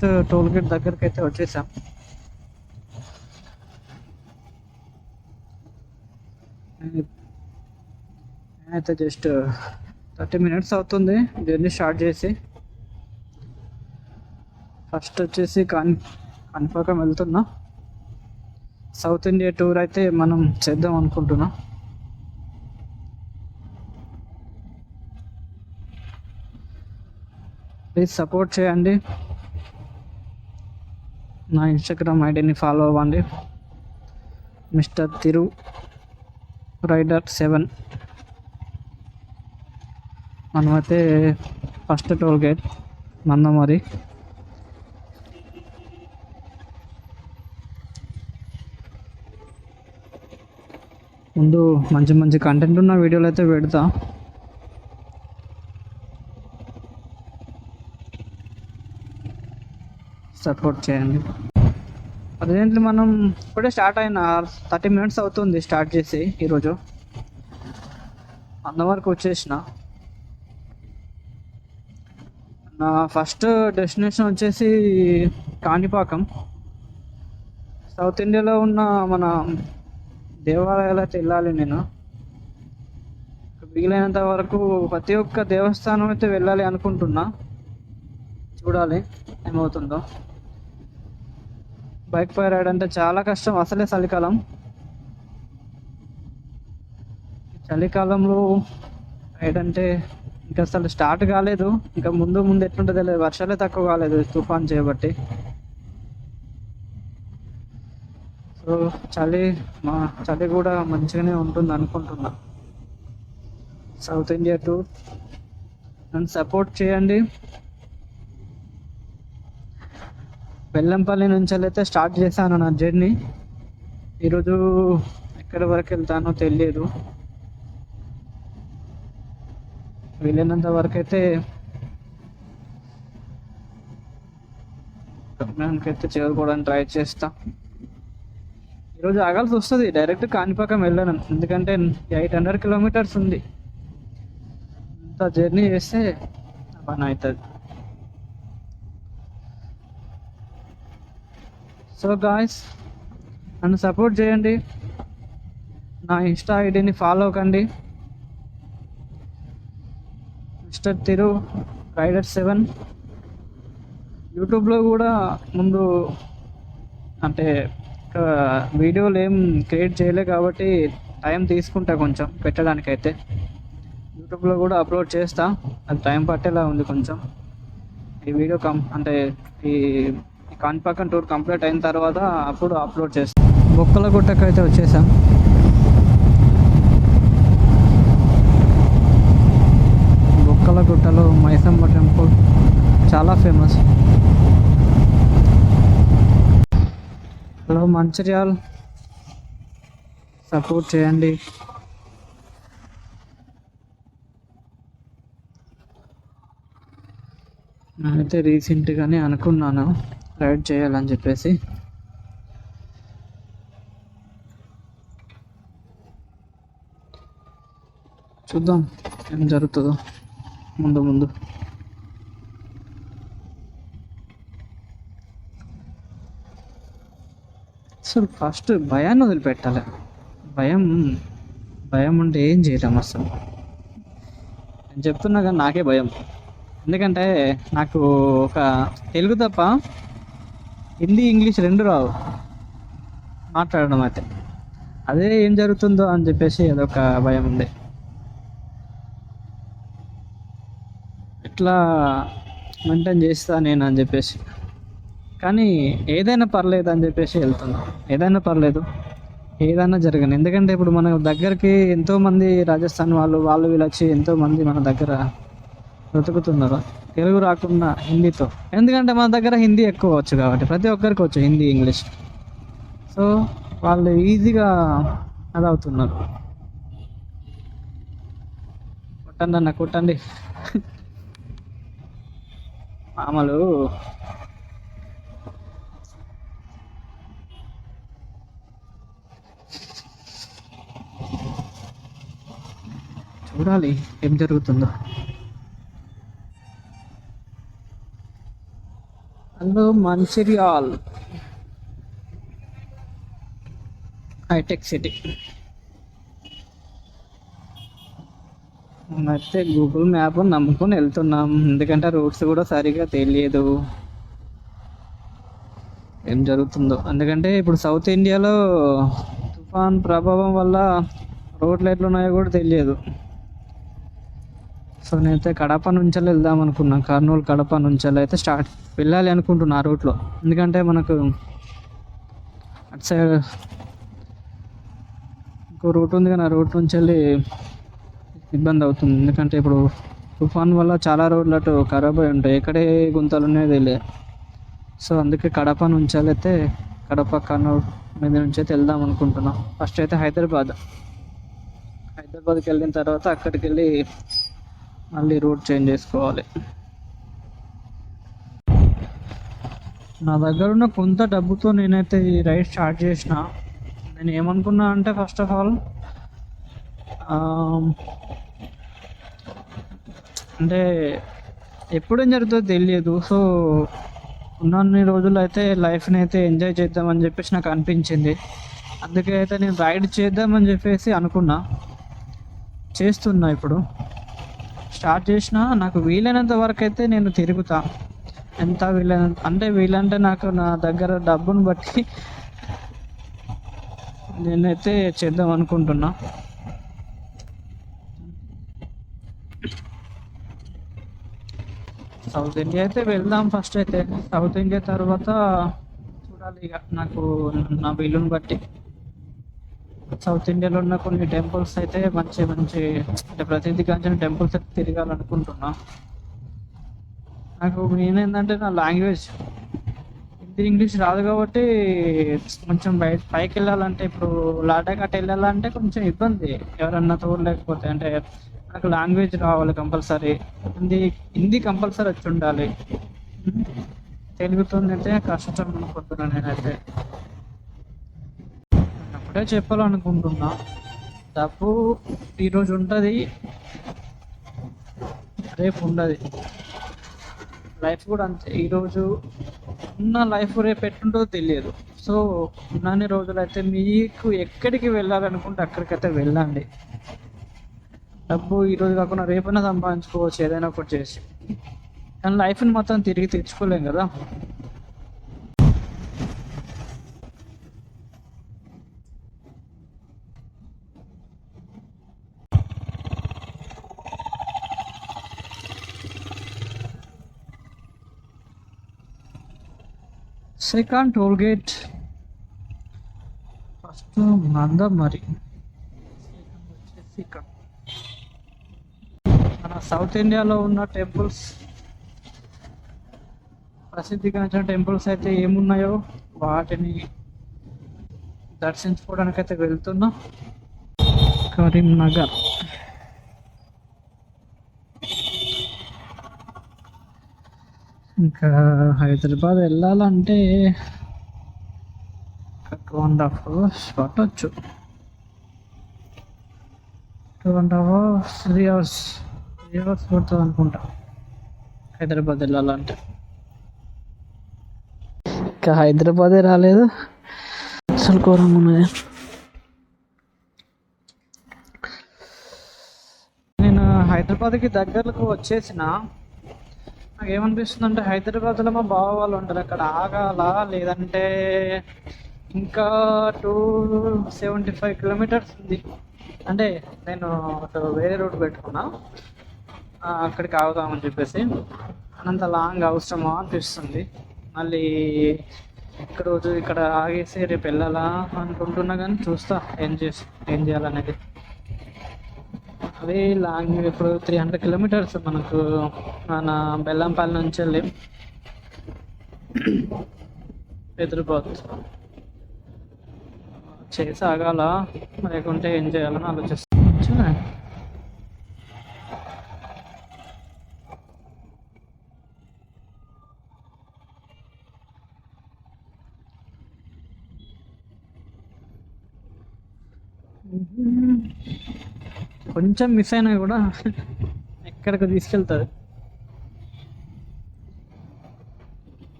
First toll gate దగ్గరికి అయితే వచ్చేసాం. అయితే జస్ట్ థర్టీ మినిట్స్ అవుతుంది జర్నీ స్టార్ట్ చేసి. ఫస్ట్ వచ్చేసి కాన్ కాణిపాకం వెళ్తున్నా. సౌత్ ఇండియా టూర్ అయితే మనం చేద్దాం అనుకుంటున్నాం. ప్లీజ్ సపోర్ట్ చేయండి. నా ఇన్స్టాగ్రామ్ ఐడిని ఫాలో అవ్వండి. Mr Thiru rider seven. మనమైతే ఫస్ట్ టోల్ గేట్ మందమరి ముందు మంచి మంచి కంటెంట్ ఉన్న వీడియోలు అయితే పెడతా. సపోర్ట్ చేయండి. ప్రజెంట్లీ మనం ఇప్పుడే స్టార్ట్ అయిన థర్టీ మినిట్స్ అవుతుంది స్టార్ట్ చేసి ఈరోజు. అంతవరకు వచ్చేసిన. నా ఫస్ట్ డెస్టినేషన్ వచ్చేసి కాణిపాకం. సౌత్ ఇండియాలో ఉన్న మన దేవాలయాలు అయితే వెళ్ళాలి నేను. వీలైనంత వరకు ప్రతి ఒక్క దేవస్థానం అయితే వెళ్ళాలి అనుకుంటున్నా. చూడాలి ఏమవుతుందో. బైక్ పై రైడ్ అంటే చాలా కష్టం. అసలే చలికాలం. చలికాలంలో రైడ్ అంటే ఇంకా అసలు స్టార్ట్ కాలేదు. ఇంకా ముందు ముందు ఎట్లుంటుంది తెలియదు వర్షాలే తక్కువ కాలేదు తుఫాన్ చేయబట్టి సో చలి మా చలి కూడా మంచిగానే ఉంటుంది అనుకుంటున్నా. South India tour. నన్ను సపోర్ట్ చేయండి. బెల్లంపల్లి నుంచి అయితే స్టార్ట్ చేశాను నా జర్నీ. ఈరోజు ఎక్కడి వరకు వెళ్తానో తెలియదు. వీలైనంత వరకు అయితే గమ్యానికైతే చేరుకోవడానికి ట్రై చేస్తా. ఈరోజు ఆగాల్సి వస్తుంది డైరెక్ట్ కాణిపాకం వెళ్ళాను. ఎందుకంటే ఎయిట్ హండ్రెడ్ కిలోమీటర్స్ ఉంది. ఇంత జర్నీ చేస్తే పని అవుతుంది సో గాయస్ నన్ను సపోర్ట్ చేయండి. నా ఇన్స్టా ఐడిని ఫాలో కండి. మిస్టర్ తిరు రైడర్ సెవెన్ యూట్యూబ్లో కూడా ముందు అంటే వీడియోలు ఏం క్రియేట్ చేయలే కాబట్టి టైం తీసుకుంటా కొంచెం పెట్టడానికైతే. యూట్యూబ్లో కూడా అప్లోడ్ చేస్తా. అది టైం పట్టేలా ఉంది కొంచెం. ఈ వీడియో కం అంటే ఈ ఈ కాణిపాకం టూర్ కంప్లీట్ అయిన తర్వాత అప్పుడు అప్లోడ్ చేస్తాం. బొక్కల గుట్టకు అయితే వచ్చేసాం. బొక్కల గుట్టలో మైసమ్మ టెంపుల్ చాలా ఫేమస్. హలో మంచిర్యాల్ సపోర్ట్ చేయండి. నేనైతే రీసెంట్గానే అనుకున్నాను. రైడ్ చేయాలని చెప్పేసి. చూద్దాం ఏం జరుగుతుందో ముందు ముందు. అసలు ఫస్ట్ భయాన్ని వదిలిపెట్టాలి. భయం భయం ఉంటే ఏం చేయలేం అసలు. నేను చెప్తున్నా కానీ నాకే భయం. ఎందుకంటే నాకు ఒక తెలుగు తప్ప హిందీ ఇంగ్లీష్ రెండు రావు. మాట్లాడడం అయితే. అదే ఏం జరుగుతుందో అని చెప్పేసి అదొక భయం ఉంది ఎట్లా మెయింటైన్ చేస్తా నేను అని చెప్పేసి. కానీ ఏదైనా పర్లేదు అని చెప్పేసి వెళ్తున్నాం. ఏదైనా పర్లేదు. ఏదైనా జరగను. ఎందుకంటే ఇప్పుడు మన దగ్గరికి ఎంతోమంది రాజస్థాన్ వాళ్ళు వాళ్ళు వీళ్ళు వచ్చి ఎంతోమంది మన దగ్గర బ్రతుకుతున్నారు. తెలుగు రాకుండా హిందీతో. ఎందుకంటే మన దగ్గర హిందీ ఎక్కువ వచ్చు కాబట్టి ప్రతి ఒక్కరికి వచ్చు హిందీ ఇంగ్లీష్. సో వాళ్ళు ఈజీగా అది అవుతున్నారు కొట్టండి అన్న కొట్టండి. మామలు. చూడాలి ఏం జరుగుతుందో. హలో మంచిర్యాల్. Hitech city. అయితే గూగుల్ మ్యాప్ నమ్ముకొని వెళ్తున్నాం. ఎందుకంటే రూట్స్ కూడా సరిగా తెలియదు. ఏం జరుగుతుందో. ఎందుకంటే ఇప్పుడు సౌత్ ఇండియాలో తుఫాన్ ప్రభావం వల్ల రోడ్లు ఎట్లున్నాయో కూడా తెలియదు. సో నేనైతే కడప నుంచి వెళ్దాం అనుకున్నా. కర్నూలు కడప నుంచి అయితే స్టార్ట్ వెళ్ళాలి అనుకుంటున్నా ఆ రూట్లో. ఎందుకంటే మనకు అటు సైడ్ ఇంకో రూట్ ఉంది కానీ ఆ రూట్ నుంచి వెళ్ళి ఇబ్బంది అవుతుంది. ఎందుకంటే ఇప్పుడు తుఫాన్ వల్ల చాలా రోడ్లు అటు ఖరాబ్ అయి ఉంటాయి. ఎక్కడే గుంతలు ఉన్నాయో తెలియదు. సో అందుకే కడప నుంచి అయితే కడప కర్నూలు మీద నుంచి అయితే వెళ్దాం అనుకుంటున్నాం. ఫస్ట్ అయితే హైదరాబాద్. హైదరాబాద్కి వెళ్ళిన తర్వాత అక్కడికి వెళ్ళి మళ్ళీ రూట్ చేంజ్ చేసుకోవాలి. నా దగ్గర ఉన్న కొంత డబ్బుతో నేనైతే ఈ రైడ్ స్టార్ట్ చేసిన. నేను ఏమనుకున్నా అంటే ఫస్ట్ ఆఫ్ ఆల్ అంటే ఎప్పుడేం జరుగుతుందో తెలియదు. సో ఉన్నన్ని రోజులు అయితే లైఫ్ని అయితే ఎంజాయ్ చేద్దామని చెప్పేసి నాకు అనిపించింది. అందుకే అయితే నేను రైడ్ చేద్దామని చెప్పేసి అనుకున్నా. చేస్తున్నా ఇప్పుడు. స్టార్ట్ చేసిన నాకు వీలైనంత వరకు అయితే నేను తిరుగుతా. ఎంత వీలైనంత అంటే వీలంటే నాకు నా దగ్గర డబ్బును బట్టి నేనైతే చేద్దాం అనుకుంటున్నా. సౌత్ ఇండియా అయితే వెళ్దాం ఫస్ట్ అయితే. సౌత్ ఇండియా తర్వాత చూడాలి ఇక నాకు నా బిల్లుని బట్టి. సౌత్ ఇండియాలో ఉన్న కొన్ని టెంపుల్స్ అయితే మంచి మంచి అంటే ప్రసిద్ధి కాంచిన టెంపుల్స్ అయితే తిరగాలనుకుంటున్నా. నాకు మెయిన్ ఏంటంటే నా లాంగ్వేజ్. హిందీ ఇంగ్లీష్ రాదు కాబట్టి కొంచెం బయట పైకి వెళ్ళాలంటే ఇప్పుడు లాడాక్ అటు వెళ్ళాలంటే కొంచెం ఇబ్బంది. ఎవరన్నా తోడలేకపోతే అంటే నాకు లాంగ్వేజ్ రావాలి కంపల్సరీ. హిందీ హిందీ కంపల్సరీ వచ్చి ఉండాలి. తెలుగుతో అయితే కష్టం అనుకుంటున్నాను నేనైతే. అప్పుడే చెప్పాలనుకుంటున్నా. డబ్బు ఈరోజు ఉంటుంది. రేపు ఉండదు. లైఫ్ కూడా అంతే. ఈరోజు ఉన్న లైఫ్ రేపు ఎట్టుంటుందో తెలియదు. సో ఉన్నన్ని రోజులు అయితే మీకు ఎక్కడికి వెళ్ళాలనుకుంటే అక్కడికైతే వెళ్ళండి. డబ్బు ఈరోజు కాకుండా రేపైనా సంపాదించుకోవచ్చు ఏదైనా ఒకటి చేసి. కానీ లైఫ్ని మొత్తం తిరిగి తెచ్చుకోలేం కదా. Second toll gate first Nandamarri. వచ్చేసి ఇక్కడ మన సౌత్ ఇండియాలో ఉన్న టెంపుల్స్ ప్రసిద్ధిగాంచిన టెంపుల్స్ అయితే ఏమున్నాయో వాటిని దర్శించుకోవడానికి అయితే వెళ్తున్నాం. కరీంనగర్. ఇంకా హైదరాబాద్ వెళ్ళాలంటే టూ అండ్ హాఫ్ అవర్స్ పట్టవచ్చు two and half hours three hours three hours పడుతుంది అనుకుంటా. హైదరాబాద్ వెళ్ళాలంటే. ఇంకా హైదరాబాదే రాలేదు. అసలు ఘోరం ఉన్నది. నేను హైదరాబాద్కి దగ్గరకు వచ్చేసిన. నాకు ఏమనిపిస్తుంది అంటే హైదరాబాద్లో మా బావ వాళ్ళు ఉంటారు అక్కడ ఆగాల? లేదంటే ఇంకా టూ సెవెంటీ ఫైవ్ కిలోమీటర్స్ ఉంది. అంటే నేను వేరే రూట్ పెట్టుకున్నా. అక్కడికి ఆగుదామని చెప్పేసి. అంత లాంగ్ అవసరమా అనిపిస్తుంది. మళ్ళీ ఇక్కడ రోజు ఇక్కడ ఆగేసి రేపు వెళ్ళాలా అనుకుంటున్నా కానీ చూస్తా. ఏం చేసి ఏం చేయాలనేది. అదే లాంగ్ ఇప్పుడు త్రీ హండ్రెడ్ కిలోమీటర్స్ మనకు మన బెల్లంపల్లి నుంచి వెళ్ళి హైదరాబాద్ చేసి ఆగాల లేకుంటే ఏం చేయాలని ఆలోచిస్తాను కొంచెం మిస్ అయినా కూడా ఎక్కడికి తీసుకెళ్తుంది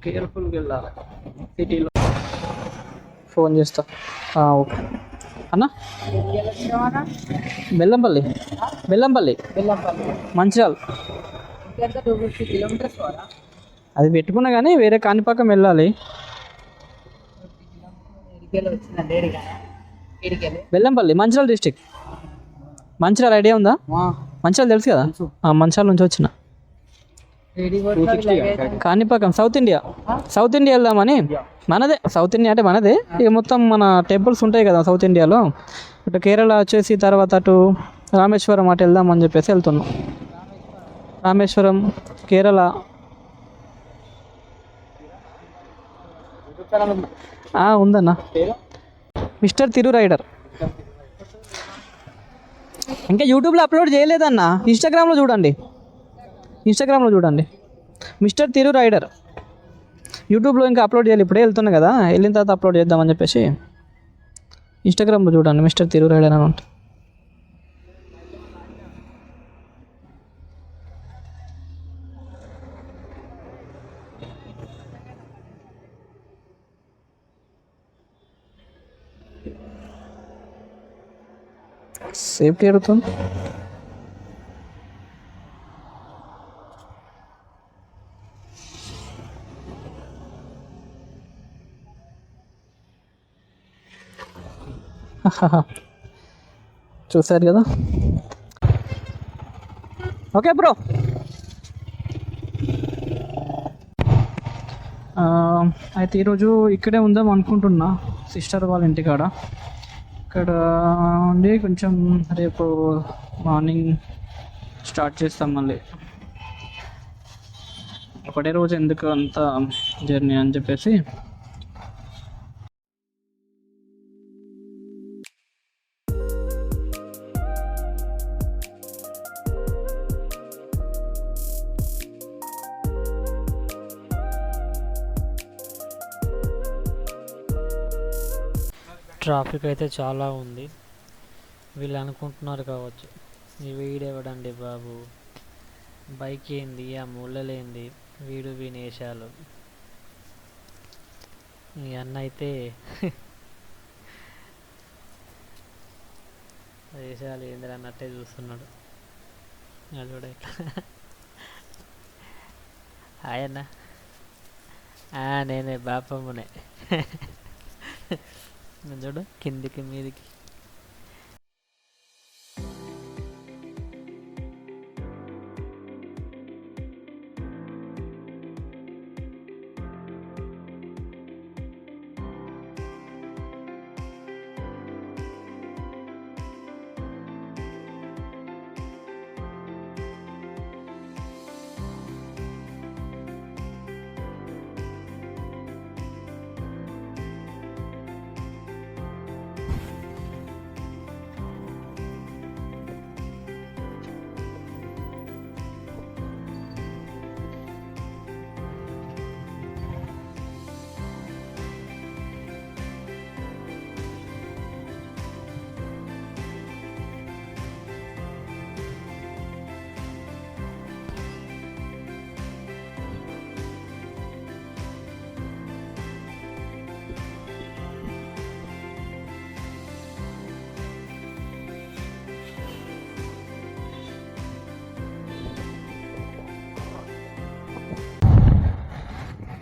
కేర్ఫుల్గా వెళ్ళాలి. సిటీలో ఫోన్ చేస్తా. ఓకే. అన్న? బెల్లంపల్లి. బెల్లంపల్లి. మంచిర్యాల. కిలోమీటర్స్ వారా అది పెట్టుకున్నా కానీ వేరే కాణిపాకం వెళ్ళాలి. బెల్లంపల్లి మంచిర్యాల డిస్టిక్ మంచిర్యాల ఐడియా ఉందా? మంచిర్యాల తెలుసు కదా? ఆ, మంచిర్యాల నుంచి వచ్చిన. Kanipakam south India south India వెళ్దామని మనదే. సౌత్ ఇండియా అంటే మనదే. ఇక మొత్తం మన టెంపుల్స్ ఉంటాయి కదా సౌత్ ఇండియాలో ఇటు కేరళ వచ్చేసి తర్వాత అటు రామేశ్వరం అటు వెళ్దామని చెప్పేసి వెళ్తున్నాం. రామేశ్వరం కేరళ. ఆ, ఉందన్న. మిస్టర్ తిరు రైడర్ ఇంకా యూట్యూబ్లో అప్లోడ్ చేయలేదన్న. ఇన్స్టాగ్రామ్లో చూడండి. ఇన్స్టాగ్రామ్లో చూడండి. Mr Thiru rider. యూట్యూబ్లో ఇంకా అప్లోడ్ చేయాలి. ఇప్పుడే వెళ్తున్నా కదా. వెళ్ళిన తర్వాత అప్లోడ్ చేద్దామని చెప్పేసి ఇన్స్టాగ్రామ్లో చూడండి. మిస్టర్ తిరు రైడర్ అని ఉంటుంది. సేఫ్టీ అడుగుతుంది చూసారు కదా? Okay bro. అయితే ఈరోజు ఇక్కడే ఉందాం అనుకుంటున్నా సిస్టర్ వాళ్ళ ఇంటికాడ. ఇక్కడ ఉండి కొంచెం రేపు మార్నింగ్ స్టార్ట్ చేస్తాం మళ్ళీ. ఒకటే రోజు ఎందుకు అంత జర్నీ అని చెప్పేసి ట్రాఫిక్ అయితే చాలా ఉంది. వీళ్ళు అనుకుంటున్నారు కావచ్చు. ఈ వీడెవడండి బాబు? బైక్ ఏంది? ఆ ముళ్ళలేంది? వీడు వినేశాలు. ఈ అన్న అయితే వేషాలు ఏంది అన్నట్టే చూస్తున్నాడు. అది కూడా ఇట్లా. హాయ్ అన్న. ఆ, నేనే బాపమ్మనే. చూడు కిందికి మీదికి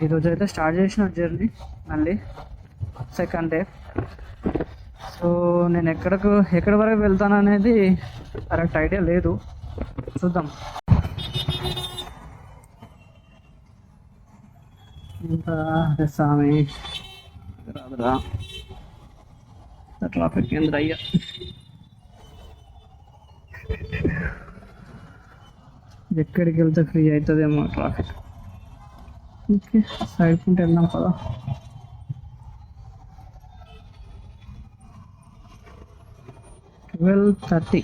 ఈరోజు అయితే స్టార్ట్ చేసిన జర్నీ మళ్ళీ సెకండ్ డే సో నేను ఎక్కడకు ఎక్కడి వరకు వెళ్తాను అనేది కరెక్ట్ ఐడియా లేదు. చూద్దాం. ఇంకా అరే స్వామి. రాదురా. ట్రాఫిక్ కేంద్ర అయ్యా ఎక్కడికి వెళ్తే ఫ్రీ అవుతుందేమో ట్రాఫిక్ ఓకే సైడ్ punto వెళ్దాం కదా ట్వెల్వ్ థర్టీ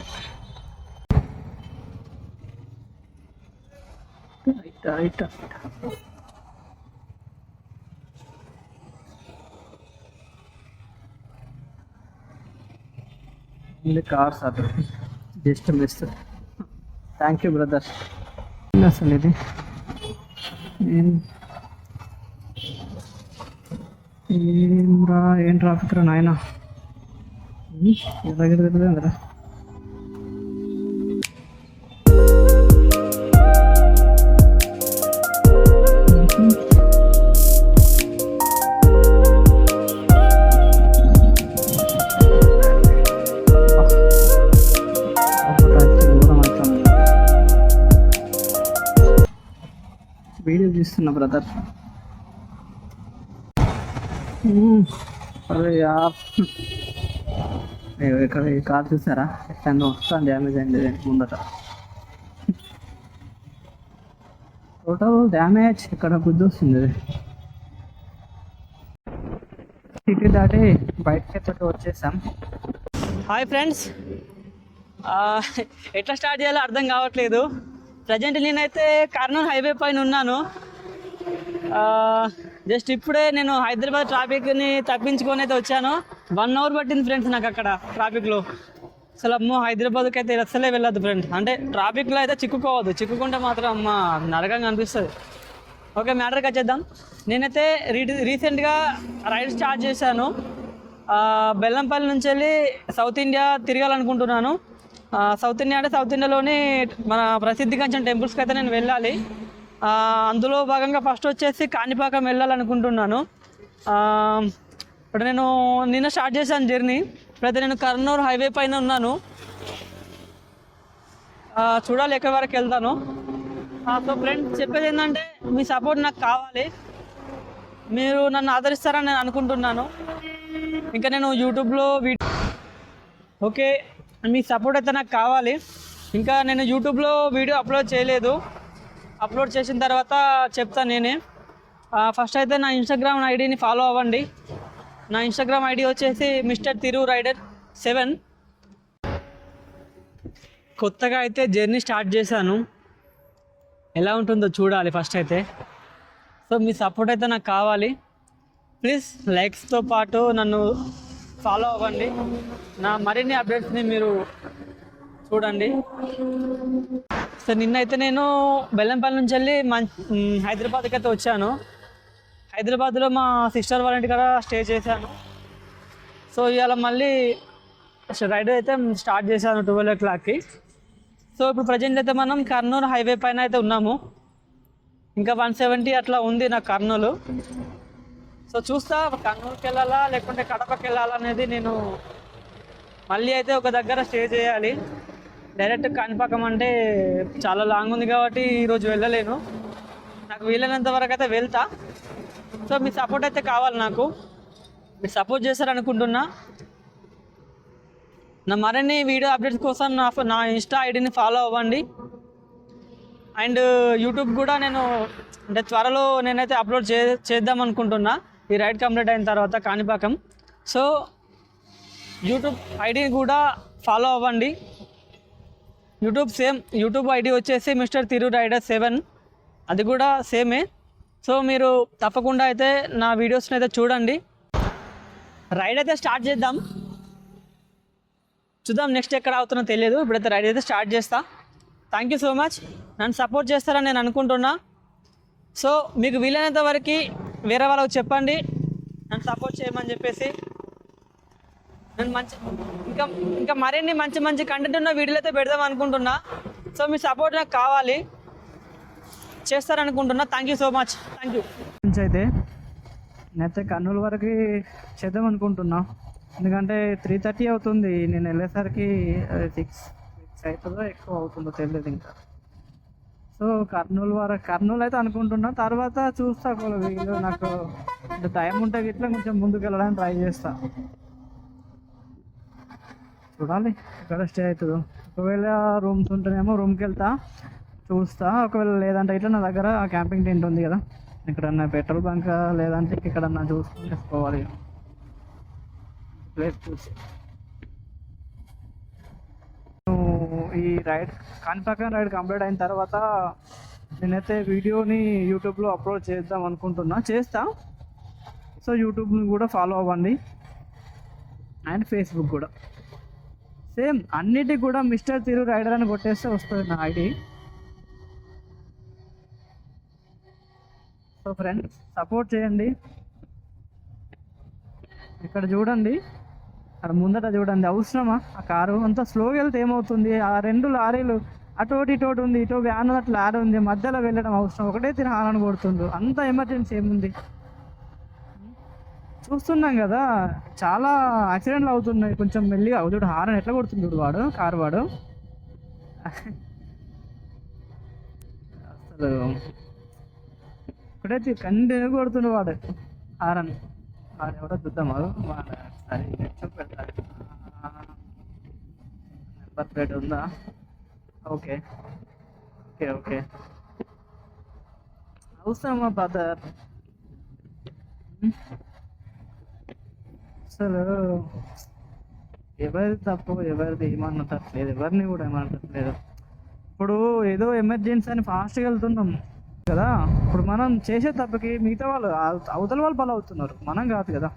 రైట్ రైట్ ఇది కార్స్ అది just miss thank you brother అసలు ఇది ఏం ఏం రా ఏం ట్రాఫిక్ రా నాయన దగ్గర దగ్గర వీడియో చూస్తున్నా బ్రదర్ అరే యార్. ఇక్కడ ఈ కార్ చూసారా? ఎక్కడ వస్తాను డ్యామేజ్ అయింది ముందట. టోటల్ డ్యామేజ్ ఇక్కడ గుద్దు వస్తుంది? సిటీ దాటి బయటకి తోటి వచ్చేసాం. Hi friends. ఎట్లా స్టార్ట్ చేయాలో అర్థం కావట్లేదు. ప్రజెంట్ నేనైతే కర్నూలు హైవే పైన ఉన్నాను. జస్ట్ ఇప్పుడే నేను హైదరాబాద్ ట్రాఫిక్ని తప్పించుకొని అయితే వచ్చాను. వన్ అవర్ పట్టింది ఫ్రెండ్స్ నాకు అక్కడ ట్రాఫిక్లో. అసలు అమ్మో హైదరాబాద్కి అయితే అస్సలే వెళ్ళదు ఫ్రెండ్స్. అంటే ట్రాఫిక్లో అయితే చిక్కుకోవద్దు. చిక్కుకుంటే మాత్రం అమ్మ నరకంగా అనిపిస్తుంది. ఓకే మ్యాటర్కి వచ్చేద్దాం. నేనైతే రీ రీసెంట్గా రైడ్ స్టార్ట్ చేశాను. బెల్లంపల్లి నుంచి వెళ్ళి సౌత్ ఇండియా తిరగాలనుకుంటున్నాను. సౌత్ ఇండియా అంటే సౌత్ ఇండియాలోని మన ప్రసిద్ధిగాంచిన టెంపుల్స్కి అయితే నేను వెళ్ళాలి. అందులో భాగంగా ఫస్ట్ వచ్చేసి కాణిపాకం వెళ్ళాలనుకుంటున్నాను. ఇప్పుడు నేను నిన్న స్టార్ట్ చేశాను జర్నీ ఇప్పుడైతే నేను కర్నూలు హైవే పైన ఉన్నాను. చూడాలి ఎక్కడి వరకు వెళ్తాను. సో ఫ్రెండ్స్ చెప్పేది ఏంటంటే మీ సపోర్ట్ నాకు కావాలి. మీరు నన్ను ఆదరిస్తారని నేను అనుకుంటున్నాను. ఇంకా నేను యూట్యూబ్లో వీడియో ఓకే మీ సపోర్ట్ అయితే నాకు కావాలి. ఇంకా నేను యూట్యూబ్లో వీడియో అప్లోడ్ చేయలేదు. అప్లోడ్ చేసిన తర్వాత చెప్తాను నేనే. ఫస్ట్ అయితే నా ఇన్స్టాగ్రామ్ ఐడిని ఫాలో అవ్వండి. నా ఇన్స్టాగ్రామ్ ఐడి వచ్చేసి మిస్టర్ తిరు రైడర్ సెవెన్. కొత్తగా అయితే జర్నీ స్టార్ట్ చేశాను. ఎలా ఉంటుందో చూడాలి ఫస్ట్ అయితే. సో మీ సపోర్ట్ అయితే నాకు కావాలి. ప్లీజ్ లైక్స్తో పాటు నన్ను ఫాలో అవ్వండి. నా మరిన్ని అప్డేట్స్ని మీరు చూడండి. సో నిన్నైతే నేను బెల్లంపల్లి నుంచి వెళ్ళి మం హైదరాబాద్కి అయితే వచ్చాను. హైదరాబాద్లో మా సిస్టర్ వాళ్ళ ఇంటి స్టే చేశాను. సో ఇవాళ మళ్ళీ రైడ్ అయితే స్టార్ట్ చేశాను ట్వెల్వ్ ఓ క్లాక్కి. సో ఇప్పుడు ప్రజెంట్ అయితే మనం కర్నూలు హైవే పైన అయితే ఉన్నాము. ఇంకా వన్ సెవెంటీ అట్లా ఉంది నా కర్నూలు. సో చూస్తా కర్నూలుకి వెళ్ళాలా లేకుంటే కడపకి వెళ్ళాలా అనేది నేను మళ్ళీ అయితే ఒక దగ్గర స్టే చేయాలి. డైరెక్ట్ కాణిపాకం అంటే చాలా లాంగ్ ఉంది కాబట్టి ఈరోజు వెళ్ళలేను. నాకు వీలైనంత వరకు అయితే వెళ్తా. సో మీ సపోర్ట్ అయితే కావాలి నాకు. మీరు సపోర్ట్ చేస్తారనుకుంటున్నా నా మరిన్ని వీడియో అప్డేట్స్ కోసం నా నా ఇన్స్టా ఐడిని ఫాలో అవ్వండి. అండ్ యూట్యూబ్ కూడా నేను అంటే త్వరలో నేనైతే అప్లోడ్ చే చేద్దాం అనుకుంటున్నా. ఈ రైడ్ కంప్లీట్ అయిన తర్వాత కాణిపాకం. సో యూట్యూబ్ ఐడిని కూడా ఫాలో అవ్వండి. యూట్యూబ్ సేమ్ యూట్యూబ్ ఐడి వచ్చేసి మిస్టర్ తిరు రైడర్ సెవెన్. అది కూడా సేమే. సో మీరు తప్పకుండా అయితే నా వీడియోస్ని అయితే చూడండి. రైడ్ అయితే స్టార్ట్ చేద్దాం. చూద్దాం నెక్స్ట్ ఎక్కడ అవుతుందో తెలియదు. ఇప్పుడైతే రైడ్ అయితే స్టార్ట్ చేస్తా. థ్యాంక్ యూ సో మచ్ నన్ను సపోర్ట్ చేస్తారని నేను అనుకుంటున్నా. సో మీకు వీలైనంత వరకు వేరే వాళ్ళకి చెప్పండి. నన్ను సపోర్ట్ చేయమని చెప్పేసి. నేను మంచి ఇంకా ఇంకా మరిన్ని మంచి మంచి కంటెంట్ ఉన్న వీడియోలతో పెడదాం అనుకుంటున్నా. సో మీ సపోర్ట్ నాకు కావాలి. చేస్తారనుకుంటున్నా. Thank you so much thank you నుంచి అయితే నేనైతే కర్నూలు వరకు చేద్దాం అనుకుంటున్నా. ఎందుకంటే త్రీ థర్టీ అవుతుంది. నేను వెళ్ళేసరికి సిక్స్ సిక్స్ అవుతుందో ఎక్కువ అవుతుందో తెలియదు ఇంకా. సో కర్నూలు వరకు కర్నూలు అయితే అనుకుంటున్నా. తర్వాత చూస్తా వీళ్ళు నాకు టైం ఉంటే ఇట్లా కొంచెం ముందుకు వెళ్ళడానికి ట్రై చేస్తాను చూడాలి. ఎక్కడ స్టే అవుతుందో. ఒకవేళ రూమ్స్ ఉంటేనేమో రూమ్కి వెళ్తా చూస్తా. ఒకవేళ లేదంటే ఇట్లా నా దగ్గర క్యాంపింగ్ టెంట్ ఉంది కదా. ఎక్కడన్నా పెట్రోల్ బంక్ లేదంటే ఎక్కడన్నా చూసుకొని వేసుకోవాలి. ప్లేస్ చూసి. నేను ఈ రైడ్ కాణిపాకం రైడ్ కంప్లీట్ అయిన తర్వాత నేనైతే వీడియోని యూట్యూబ్లో అప్లోడ్ చేద్దాం అనుకుంటున్నా. చేస్తా. సో యూట్యూబ్ని కూడా ఫాలో అవ్వండి. అండ్ ఫేస్బుక్ కూడా. సేమ్ అన్నిటికి కూడా మిస్టర్ తిరు రైడర్ అని కొట్టేస్తే వస్తుంది నా ఐడి. సో ఫ్రెండ్స్ సపోర్ట్ చేయండి. ఇక్కడ చూడండి. అక్కడ ముందట చూడండి అవసరమా? ఆ కారు అంత స్లోగా వెళ్తే ఏమవుతుంది? ఆ రెండు లారీలు అటోటి ఒకటి ఉంది ఇటు వ్యాన్ అట్లా లారీ ఉంది మధ్యలో వెళ్ళడం అవసరం. ఒకటే తిని హారన్ కొడుతుండ్రు. అంత ఎమర్జెన్సీ ఏముంది? చూస్తున్నాం కదా చాలా యాక్సిడెంట్లు అవుతున్నాయి. కొంచెం మెల్లిగా. చూడు హారన్ ఎట్లా కొడుతుంది చూడు వాడు కారు వాడు. అసలు ఒకటే కంటిన్యూ కొడుతుండు వాడు హారన్. వాడు ఎవడో చూద్దాం వాడు సరే చూపెడతాడు నెంబర్ ప్లేట్ ఉందా? ఓకే. Okay okay. అవసరమా బ్రదర్? అసలు ఎవరిది తప్పు ఎవరిది ఏమన్నట్లేదు ఎవరిని కూడా ఏమన్నట్లేదు ఇప్పుడు ఏదో ఎమర్జెన్సీ అని ఫాస్ట్గా వెళ్తున్నాం కదా ఇప్పుడు మనం చేసే తప్పుకి మిగతా వాళ్ళు అవతల వాళ్ళు బల అవుతున్నారు మనం కాదు కదా.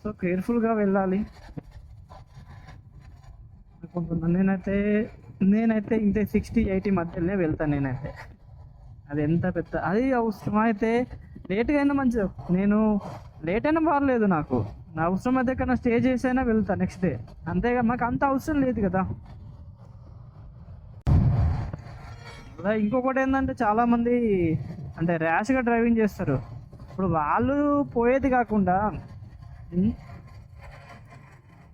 సో కేర్ఫుల్గా వెళ్ళాలి. అనుకుంటున్నాను నేనైతే నేనైతే ఇంతే సిక్స్టీ ఎయిటీ మధ్యలోనే వెళ్తాను నేనైతే. అది ఎంత పెద్ద అది అవసరం అయితే లేట్గా అయినా మంచిది. నేను లేట్ అయినా పర్లేదు నాకు. నా అవసరం అయితే కన్నా స్టే చేసైనా వెళ్తా నెక్స్ట్ డే అంతేగా మాకు అంత అవసరం లేదు కదా. అలా ఇంకొకటి ఏంటంటే చాలామంది అంటే ర్యాష్గా డ్రైవింగ్ చేస్తారు. ఇప్పుడు వాళ్ళు పోయేది కాకుండా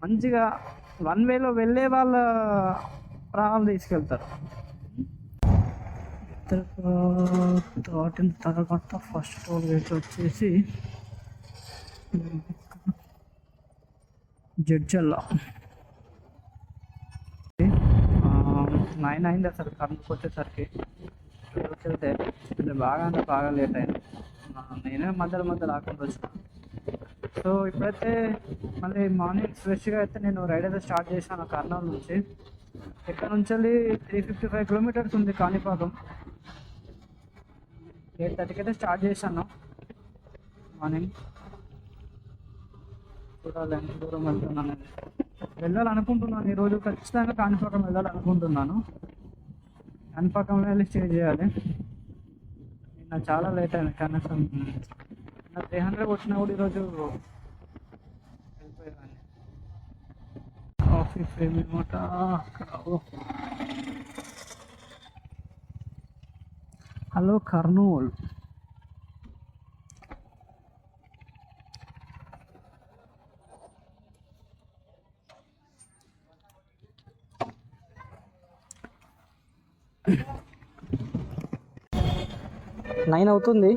మంచిగా వన్ వేలో వెళ్ళే వాళ్ళ ప్రాణాలు తీసుకెళ్తారు. దాటిన తర్వాత ఫస్ట్ టోల్ గేట్ వచ్చేసి జడ్జల్లా నైన్ అయింది అసలు కర్నూలుకి వచ్చేసరికి. ట్వెల్వ్కి వెళ్తే అంటే బాగా అంటే బాగా లేట్ అయింది. నేనే మధ్యలో మధ్యలో రాకుండా వచ్చిన. సో ఇప్పుడైతే మళ్ళీ మార్నింగ్ ఫ్రెష్గా అయితే నేను రైడ్ అయితే స్టార్ట్ చేశాను కర్నూలు నుంచి. ఇక్కడ నుంచి వెళ్ళి త్రీ ఫిఫ్టీ ఫైవ్ కిలోమీటర్స్ ఉంది కాణిపాకం. ఎయిట్ థర్టీకి అయితే స్టార్ట్ చేశాను. మార్నింగ్ చూడాలి ఎంత దూరం వెళ్తున్నాను. వెళ్ళాలనుకుంటున్నాను ఈరోజు ఖచ్చితంగా కాణిపాకం వెళ్ళాలనుకుంటున్నాను. కాణిపాకం వెళ్ళి స్టే చేయాలి. నిన్న చాలా లేట్ అయింది కనీసం నిన్న త్రీ హండ్రెడ్ వచ్చినా కూడా ఈరోజు వెళ్ళిపోయేదాన్ని కాఫీ ఫ్రేమ్ ఏమోట అక్కడ హలో కర్నూల్ నైన్ అవుతుంది.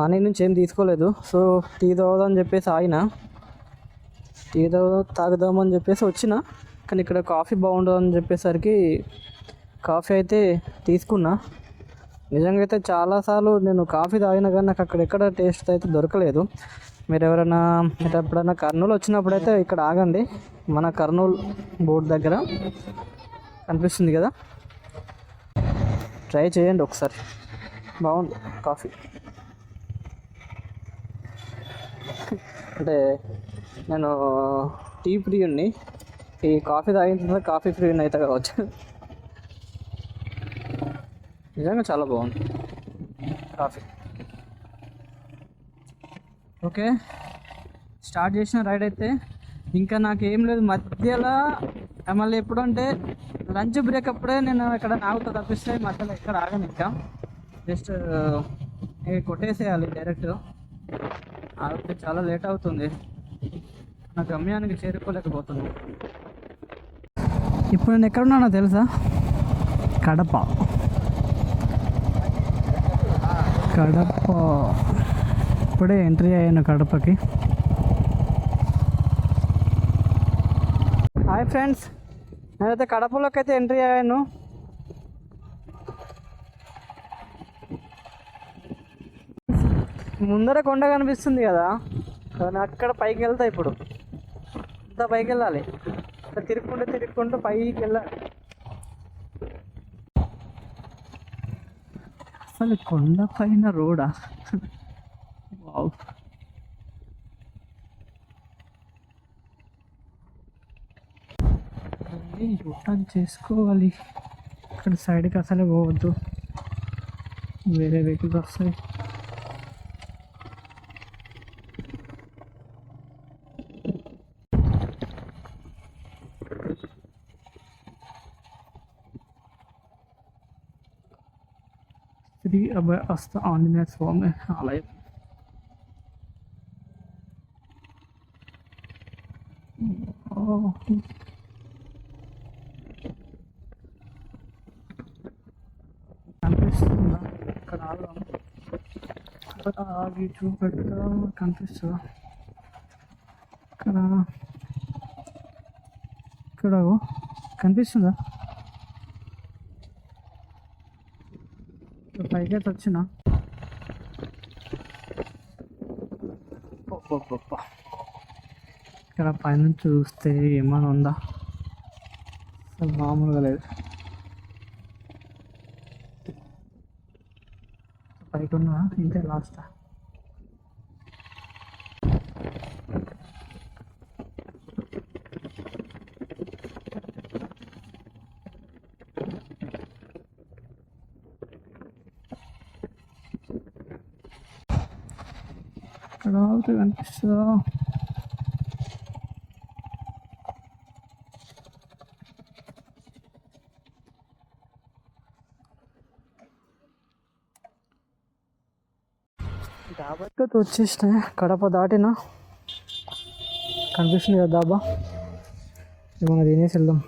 మనీ నుంచి ఏం తీసుకోలేదు. సో టీ తాగుదామని చెప్పేసి ఆయన టీ తాగు తాగుదామని చెప్పేసి వచ్చిన. కానీ ఇక్కడ కాఫీ బాగుండదు అని చెప్పేసరికి కాఫీ అయితే తీసుకున్నా. నిజంగా అయితే చాలాసార్లు నేను కాఫీ తాగినా కానీ నాకు అక్కడ ఎక్కడ టేస్ట్ అయితే దొరకలేదు. మీరు ఎవరైనా ఎప్పుడైనా కర్నూలు వచ్చినప్పుడు అయితే ఇక్కడ ఆగండి. మన కర్నూలు బోర్డు దగ్గర కనిపిస్తుంది కదా? ట్రై చేయండి ఒకసారి. బాగుంది కాఫీ. అంటే నేను టీ ఫ్రీని ఈ కాఫీ తాగిన తర్వాత కాఫీ ఫ్రీ అయితే కావచ్చు. నిజంగా చాలా బాగుంది. కాఫీ. ఓకే. స్టార్ట్ చేసిన రైడ్ అయితే ఇంకా నాకు ఏం లేదు. మధ్యలో మళ్ళీ ఎప్పుడు అంటే లంచ్ బ్రేక్ అప్పుడే నేను ఇక్కడ ఆగుతా తప్పిస్తే మధ్యలో ఎక్కడ ఆగను ఇంకా. జస్ట్ కొట్టేసేయాలి డైరెక్ట్. ఆగితే చాలా లేట్ అవుతుంది. నా గమ్యానికి చేరుకోలేకపోతుంది ఇప్పుడు నేను ఎక్కడున్నానో తెలుసా? కడప. కడప ఇప్పుడే ఎంట్రీ అయ్యాను కడపకి హాయ్ ఫ్రెండ్స్ నేనైతే కడపలోకి అయితే ఎంట్రీ అయ్యాను ముందర కొండ కనిపిస్తుంది కదా కానీ అక్కడ పైకి వెళ్తా ఇప్పుడు అంత పైకి వెళ్ళాలి తిరుక్కుంటూ తిరుక్కుంటూ పైకి వెళ్ళాలి అసలు కొండ పైన రోడా వావ్. యూటర్న్ చేసుకోవాలి. ఇక్కడ సైడ్కి అసలే పోవద్దు. వేరే వెహికల్స్ వస్తాయి. ఇది అబ్బాయి వస్తా ఆంజనేయ స్వామి ఆలయం ఓ. కనిపిస్తుందా ఇక్కడ ఆగుదాం. ఇక్కడ ఆగి కనిపిస్తుందా ఇక్కడ ఇక్కడ కనిపిస్తుందా ఇక్కడ పైకి అయితే వచ్చిన ఇక్కడ పైన చూస్తే ఏమైనా ఉందా అసలు మామూలుగా లేదు పైకి ఉన్నా ఇంతే లాస్ట్ ఇక్కడ ఆగితే కనిపిస్తుందా డాబాకి వచ్చేసిన కడప దాటిన కనిపిస్తుంది కదా డాబా ఏమన్నా తినేసి వెళ్దాం